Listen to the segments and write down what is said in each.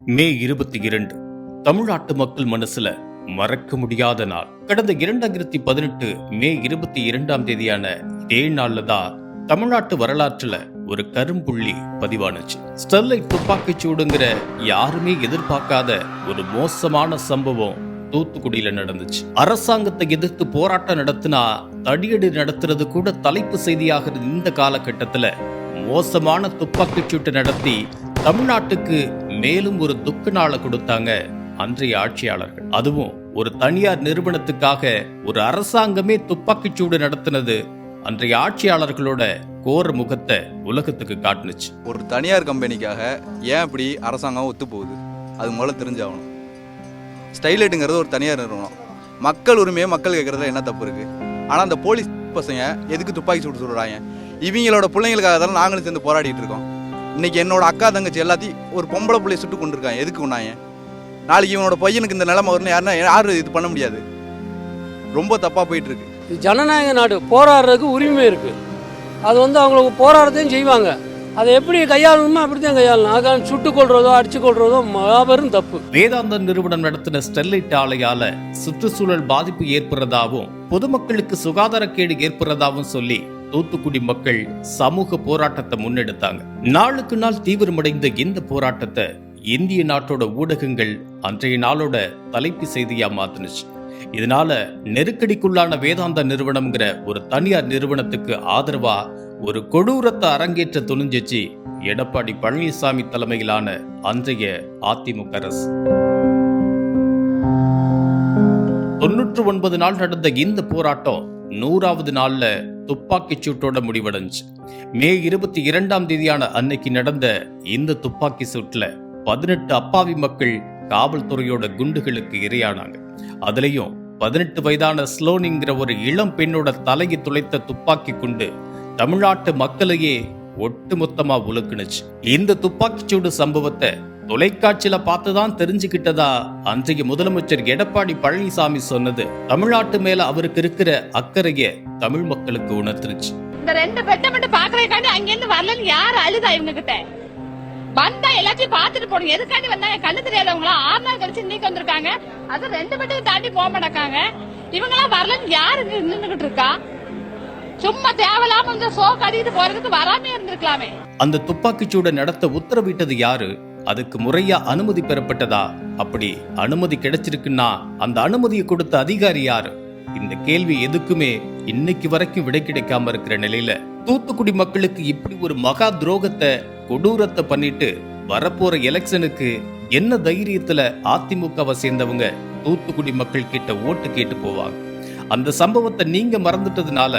மே இருபத்தி இரண்டு. தமிழ்நாட்டு மக்கள் மனசுல மறக்க முடியாத நாள். கடந்த இரண்டாயிரத்தி பதினெட்டு மே இருபத்தி இரண்டாம் தேதியான இதே நாள்ல தான் தமிழ்நாட்டு வரலாற்றுல ஒரு கரும்புள்ளி பதிவானுச்சு. ஸ்டெர்லைட் துப்பாக்கி சூடுங்கிற யாருமே எதிர்பார்க்காத ஒரு மோசமான சம்பவம் தூத்துக்குடியில நடந்துச்சு. அரசாங்கத்தை எதிர்த்து போராட்டம் நடத்தினா தடியடி நடத்துறது கூட தலைப்பு செய்தியாகிறது இந்த காலகட்டத்துல மோசமான துப்பாக்கி சூட்டை நடத்தி தமிழ்நாட்டுக்கு மேலும் ஒரு துக்க நாளை கொடுத்தாங்க அன்றைய ஆட்சியாளர்கள். அதுவும் ஒரு தனியார் நிறுவனத்துக்காக ஒரு அரசாங்கமே துப்பாக்கி சூடு நடத்தினது அன்றைய ஆட்சியாளர்களோட கோர முகத்தை உலகத்துக்கு காட்டுனுச்சு. ஒரு தனியார் கம்பெனிக்காக ஏன் இப்படி அரசாங்கம் ஒத்து போகுது? அது முதல்ல தெரிஞ்சாகணும். ஸ்டைலைட்டுங்கிறது ஒரு தனியார் நிறுவனம். மக்கள் உரிமையை மக்கள் கேட்குறதுல என்ன தப்பு இருக்குது ஆனால் அந்த போலீஸ் பசங்க எதுக்கு துப்பாக்கி சூடு சொல்கிறாங்க இவங்களோட பிள்ளைங்களுக்காக தான் நாங்களும் சேர்ந்து போராடிட்டு இருக்கோம். இன்னைக்கு என்னோட அக்கா தங்கச்சி எல்லாத்தையும் ஒரு பொம்பளை பிள்ளைய சுட்டு கொண்டு இருக்காங்க எதுக்கு உண்ணாங்க நாளைக்கு இவனோட பையனுக்கு இந்த நிலைமை வரணும் யாருன்னா யாரும் இது பண்ண முடியாது. ரொம்ப தப்பாக போயிட்டு இருக்கு இது ஜனநாயக நாடு. போராடுறதுக்கு உரிமை இருக்குது அது வந்து அவங்களுக்கு போராடத்தையும் செய்வாங்க. அதை எப்படி கையாளணுமோ அப்படி தான் கையாளணும் அதுக்காக சுட்டு கொள்றதோ அடிச்சு கொள்றதோ மாபெரும் தப்பு. வேதாந்த நிறுவனம் நடத்தின ஸ்டெர்லைட் ஆலையால சுற்றுச்சூழல் பாதிப்பு ஏற்படுறதாவும் பொதுமக்களுக்கு சுகாதாரக்கேடு ஏற்படுறதாவும் சொல்லி தூத்துக்குடி மக்கள் சமூக போராட்டத்தை முன்னெடுத்தாங்க. நாளுக்கு நாள் தீவிரமடைந்த இந்த போராட்டத்தை இந்திய நாட்டோட ஊடகங்கள் அன்றைய நாளோட தலைப்பு செய்தியா மாத்துனுச்சு. இதனால நெருக்கடிக்குள்ளான வேதாந்த நிறுவனம்ங்கிற ஒரு தனியார் நிறுவனத்துக்கு ஆதரவா ஒரு கொடூரத்தை அரங்கேற்ற துணிஞ்சிச்சு எடப்பாடி பழனிசாமி தலைமையிலான அன்றைய அதிமுக அரசு. தொன்னூற்று ஒன்பது நாள் நடந்த இந்த போராட்டம் நூறாவது நாள்ல துப்பாக்கிச் சூட்டோட முடிவடைஞ்சு. மே இருபத்தி இரண்டாம் தேதியான அன்னைக்கு நடந்த இந்த துப்பாக்கி சூட்டில் பதினெட்டு அப்பாவி மக்கள் காவல்துறையோட குண்டுகளுக்கு இரையானாங்க. அதுலயும் பதினெட்டு வயதான ஸ்லோனிங்கிற ஒரு இளம் பெண்ணோட தலையை துளைத்த துப்பாக்கி குண்டு தமிழ்நாட்டு மக்களையே ஒட்டுமொத்தமா உலுக்குனுச்சு. இந்த துப்பாக்கிச்சூடு சம்பவத்தை தொலைக்காட்சியில பார்த்துதான் தெரிஞ்சுக்கிட்டதா? அன்றைய முதலமைச்சர் எடப்பாடி பழனிசாமி சொன்னது தமிழ்நாட்டு மேல அவருக்கு இருக்கிற அக்கறைய தமிழ் மக்களுக்கு உணர்த்துருச்சு. இந்த ரெண்டு பெட்டை மட்டும் பாக்குறதுக்காண்டி அங்கிருந்து வரலன்னு யாரு அழுதா இவங்க கிட்ட வந்தா எல்லாத்தையும் பாத்துட்டு போகணும். எதுக்காண்டி வந்தாங்க கண்ணு தெரியாதவங்களா? ஆறு நாள் கழிச்சு இன்னைக்கு வந்திருக்காங்க. அது ரெண்டு பெட்டுக்கு தாண்டி போக மாட்டாங்க இவங்க எல்லாம் வரலன்னு யாரு நின்னுகிட்டு இருக்கா? சும்மா தேவையில்லாம இந்த சோ கடிக்கிட்டு போறதுக்கு வராமே இருந்திருக்கலாமே. அந்த துப்பாக்கிச்சூட நடத்த உத்தரவிட்டது யாரு? அதுக்கு முறையா அனுமதி பெறப்பட்டதா? அப்படி அனுமதி கிடைச்சிருக்குன்னா அந்த அனுமதியை கொடுத்த அதிகாரி யாரு? இந்த கேள்வி எதுக்குமே இன்னைக்கு வரைக்கும் விடை கிடைக்காம இருக்கிற நிலையில தூத்துக்குடி மக்களுக்கு இப்படி ஒரு மகா துரோகத்தை கொடூரத்தை பண்ணிட்டு வரப்போற எலெக்ஷனுக்கு என்ன தைரியத்துல அதிமுகவை சேர்ந்தவங்க தூத்துக்குடி மக்கள் கிட்ட ஓட்டு கேட்டு போவாங்க? அந்த சம்பவத்தை நீங்க மறந்துட்டதுனால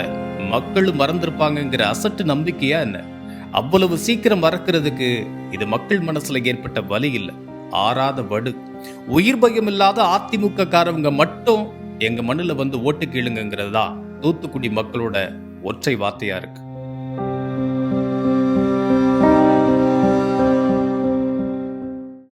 மக்களும் மறந்திருப்பாங்கங்கிற அசட்டு நம்பிக்கையா என்ன? அவ்வளவு சீக்கிரம் மறக்கிறதுக்கு இது மக்கள் மனசுல ஏற்பட்ட வலி இல்லை. ஆறாத வடு. உயிர் பயம் இல்லாத அதிமுக காரவங்க மட்டும் எங்க மண்ணில் வந்து ஓட்டு கேளுங்கிறது தான் தூத்துக்குடி மக்களோட ஒற்றை வார்த்தையா இருக்கு.